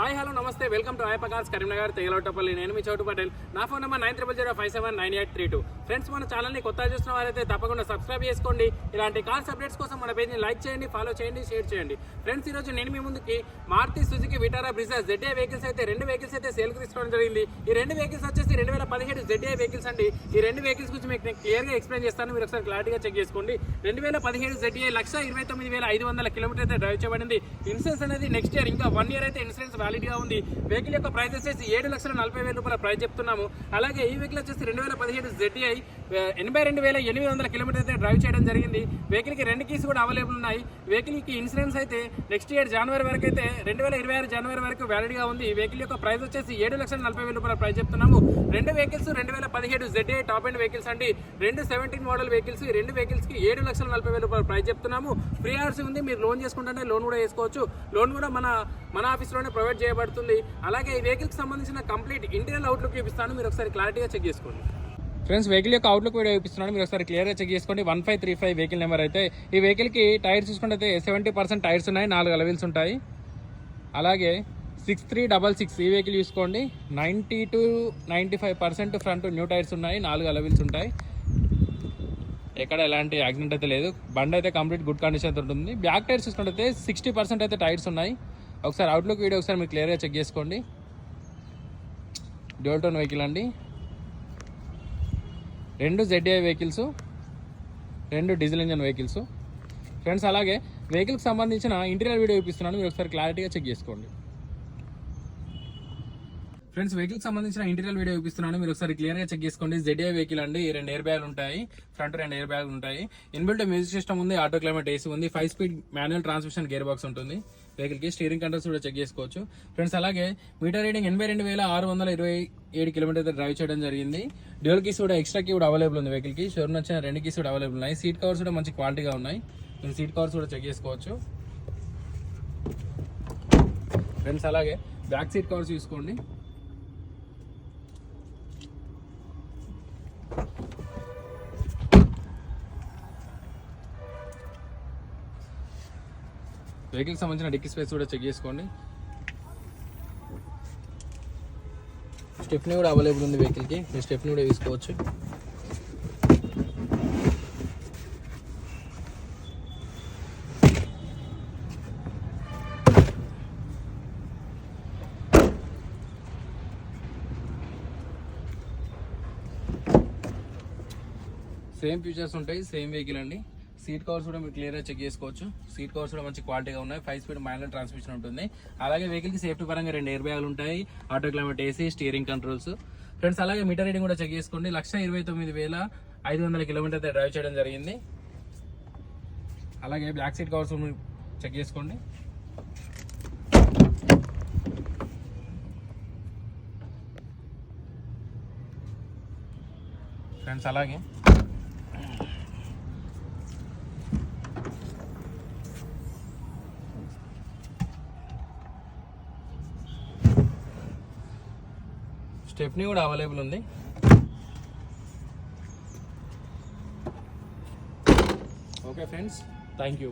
Hi hello namaste. Welcome to ఆయపకాస్ Karimnagar Tegalavatapalli నేను మీ చోటు పటేల్. నా phone number nine triple zero five seven nine eight three two. Friends మన ఛానల్ని కొత్త చూసిన వారైతే తప్పకుండా సబ్స్క్రైబ్ చేసుకోండి. ఇలాంటి కార్స్ అప్డేట్స్ కోసం మన పేజ్ని లైక్ చేయండి ఫాలో చేయండి షేర్ చేయండి. ఫ్రెండ్స్ ఈరోజు నేను మీ ముందుకి Maruti Suzuki Vitara Brezza ZA vehicles అయితే రెండు వెహికల్స్ అయితే సేల్కి తీసుకోవడం జరిగింది. ఈ రెండు వెహికల్స్ వచ్చేసి రెండు వేల పదిహేడు జెడ్ఏ వెహికల్స్ అండి. ఈ రెండు వెహికల్స్ గురించి మీకు నేను క్లియర్గా ఎక్స్ప్లెయిన్ చేస్తాను. మీరు ఒకసారి క్లారిటీగా చెక్ చేసుకోండి. రెండు వేల పదిహేడు జెడ్ఏ లక్ష ఇరవై తొమ్మిది వేల ఐదు వందల కిలోమీటర్ అయితే డ్రైవ్ చేయబడింది. ఇన్సూరెన్స్ అనేది నెక్స్ట్ ఇయర్ ఇంకా వన్ ఇయర్ అయితే ఇన్సూరెన్స్ వ్యాలిడ్ ఉంది. వెహికల్ యొక్క ప్రైస్ వచ్చేసి ఏడు లక్షల నలభై వేల రూపాయల ప్రైస్ చెప్తున్నాము. అలాగే ఈ వెహికల్ వచ్చేసి రెండు వేల పదిహేడు జెడ్ఐ ఎనభై రెండు వేల ఎనిమిది వందల కిలోమీటర్ అయితే డ్రైవ్ చేయడం జరిగింది. వెహికల్కి రెండు కీస్ కూడా అవైలబుల్ ఉన్నాయి. వెహికల్కి ఇన్సూరెన్స్ అయితే నెక్స్ట్ ఇయర్ జనవరి వరకు అయితే రెండు వేల ఇరవై ఆరు జనవరి వరకు వ్యాలిడ్గా ఉంది. ఈ వెహికల్ యొక్క ప్రైస్ వచ్చేసి ఏడు లక్షల నలభై వేల రూపాయల ప్రైస్ చెప్తున్నాము. రెండు వెహికల్స్ రెండు వేల పదిహేడు జెడ్ఐ టాప్ అండ్ వెహికల్స్ అండి. రెండు సెవెంటీన్ మోడల్ వెహికల్స్ ఈ రెండు వెహికల్స్కి ఏడు లక్షల నలభై వేల రూపాయల ప్రైస్ చెప్తున్నాము. ఫ్రీ ఆర్సీ ఉంది. మీరు లోన్ చేసుకుంటే లోన్ కూడా వేసుకోవచ్చు. లోన్ కూడా మన మన ఆఫీస్లోనే ప్రొవైడ్ చేయబడుతుంది. అలాగే ఈ వెహికల్కి సంబంధించిన కంప్లీట్ ఇంటీరియల్ అవుట్లుక్ చూపిస్తాను. మీరు ఒకసారి క్లారిటీగా చెక్ చేసుకోండి. ఫ్రెండ్స్ వెహికల్ యొక్క అవుట్లుక్ వీడియో చూపిస్తున్నాను. మీరు ఒకసారి క్లియర్గా చెక్ చేసుకోండి. One five three five vehicle number అయితే. ఈ వెహికల్కి టైర్స్ చూసుకుంటే అయితే సెవెంటీ పర్సెంట్ టైర్స్ ఉన్నాయి. నాలుగు అలవీల్స్ ఉంటాయి. అలాగే సిక్స్ త్రీ డబల్ సిక్స్ ఈ వెహికల్ చూసుకోండి. Ninety to ninety five percent front new tyres ఉన్నాయి. నాలుగు అలవీల్స్ ఉంటాయి. ఎక్కడ ఎలాంటి యాక్సిడెంట్ అయితే లేదు. బండి అయితే కంప్లీట్ గుడ్ కండిషన్ ఉంటుంది. బ్యాక్ టైర్స్ చూసుకుంటే సిక్స్టీ పర్సెంట్ అయితే టైర్స్ ఉన్నాయి. ఒకసారి అవుట్లుక్ వీడియో ఒకసారి మీరు క్లియర్గా చెక్ చేసుకోండి. డ్యూల్ టోన్ వెహికల్ అండి. రెండు జెడ్ఏ వెహికల్స్ రెండు డీజిల్ ఇంజన్ వెహికల్స్ ఫ్రెండ్స్ అలాగే వెహికల్కి సంబంధించిన ఇంటీరియర్ వీడియో చూపిస్తున్నాను. మీరు ఒకసారి క్లారిటీగా చెక్ చేసుకోండి. ఫ్రెండ్స్ వెహికల్ సంబంధించిన ఇంటీరియర్ వీడియో చూపిస్తున్నాను. మీరు ఒకసారి క్లియర్గా చెక్ చేసుకోండి. జెడ్ఏ వెహికల్ అండి. రెండు ఎయిర్ బ్యాగ్ ఉంటాయి. ఫ్రంట్ రెండు ఎయిర్ బ్యాగ్ ఉంటాయి. ఇన్బిల్ట్ మ్యూజిక్ సిస్టమ్ ఉంది ఆటో క్లైమేట్ ఏసీ ఉంది. Five speed manual transmission gear box ఉంటుంది. వెహికల్కి స్టీరింగ్ కంట్రోల్స్ కూడా చెక్ చేసుకోవచ్చు. ఫ్రెండ్స్ అలాగే మీటర్ రీడింగ్ ఎనభై రెండు వేల ఆరు వందల ఇరవై ఏడు కిలోమీటర్ డ్రైవ్ చేయడం జరిగింది. డ్యూల్ కీస్ కూడా ఎక్స్ట్రా కీ కూడా అవైలబుల్ ఉంది వెహికల్కి. షోరూమ్ వచ్చిన రెండు కీస్ కూడా అవైలబుల్ ఉన్నాయి. సీట్ కవర్స్ కూడా మంచి క్వాలిటీగా ఉన్నాయి. మీరు సీట్ కవర్స్ కూడా చెక్ చేసుకోవచ్చు. ఫ్రెండ్స్ అలాగే బ్యాక్ సీట్ కవర్స్ చూసుకోండి. వెహికల్ సంబంధించిన డిక్కీ స్పేస్ కూడా చెక్ చేసుకోండి. స్టెప్ని కూడా అవైలబుల్ ఉంది వెహికల్కి మీరు స్టెప్ని కూడా తీసుకోవచ్చు. సేమ్ ఫీచర్స్ ఉంటాయి సేమ్ వెహికల్ అండి. సీట్ కవర్స్ కూడా మీరు క్లియర్గా చెక్ చేసుకోవచ్చు. సీట్ కవర్స్ కూడా మంచి క్వాలిటీగా ఉన్నాయి. ఫైవ్ స్పీడ్ మైనర్ ట్రాన్స్మిషన్ ఉంటుంది. అలాగే వెహికల్కి సేఫ్టీ పరంగా రెండు ఎయిర్ బ్యాగులు ఉంటాయి. Auto climate AC steering controls. Friends అలాగే మీటర్ రీడింగ్ కూడా చెక్ చేసుకోండి. లక్ష ఇరవై తొమ్మిది వేల ఐదు వందల కిలోమీటర్ డ్రైవ్ చేయడం జరిగింది. అలాగే బ్లాక్ సీట్ కవర్స్ చెక్ చేసుకోండి. ఫ్రెండ్స్ అలాగే స్టెప్నీ కూడా అవైలబుల్ ఉంది. Okay friends thank you